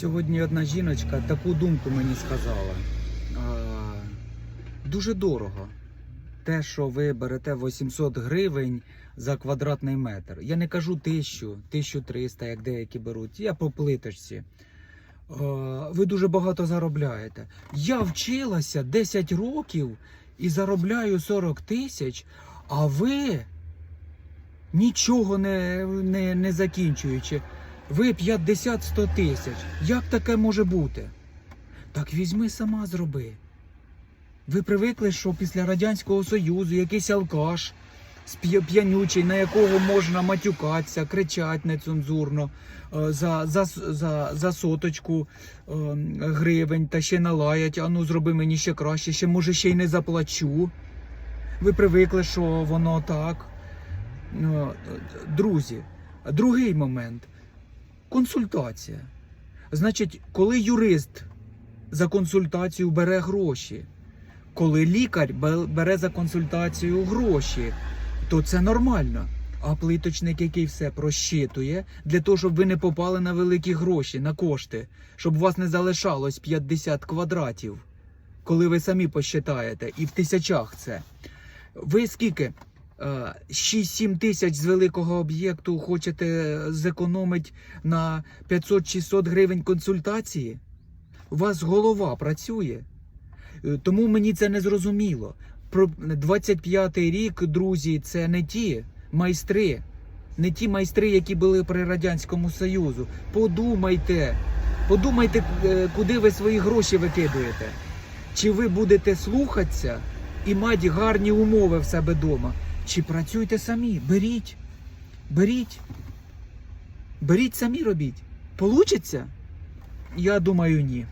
Сьогодні одна жіночка таку думку мені сказала. Дуже дорого. Те, що ви берете 800 гривень за квадратний метр. Я не кажу 1000, 1300, як деякі беруть. Я по плиточці. Ви дуже багато заробляєте. Я вчилася 10 років і заробляю 40 тисяч, а ви нічого не, не, не закінчуючи. Ви 50-100 тисяч. Як таке може бути? Так візьми сама зроби. Ви привикли, що після Радянського Союзу якийсь алкаш п'янючий, на якого можна матюкатися, кричати нецензурно е, за, за, за, за соточку е, гривень та ще налаять, а ну зроби мені ще краще, ще може ще й не заплачу. Ви привикли, що воно так. Ну, Друзі, другий момент консультація. Значить, коли юрист за консультацію бере гроші, коли лікар бере за консультацію гроші, то це нормально. А плиточник, який все просчитує, для того, щоб ви не попали на великі гроші, на кошти, щоб у вас не залишалось 50 квадратів, коли ви самі посчитаєте, і в тисячах це. Ви скільки? Е, 6-7 тисяч з великого об'єкту хочете зекономити на 500-600 гривень консультації? У вас голова працює. Е, Тому мені це не зрозуміло. Про 25-й рік, друзі, це не ті майстри, не ті майстри, які були при Радянському Союзу. Подумайте, подумайте, е, куди ви свої гроші викидуєте. Чи ви будете слухатися і мати гарні умови в себе вдома? Чи працюйте самі? Беріть. Беріть. Беріть самі робіть. Получиться? Я думаю, ні.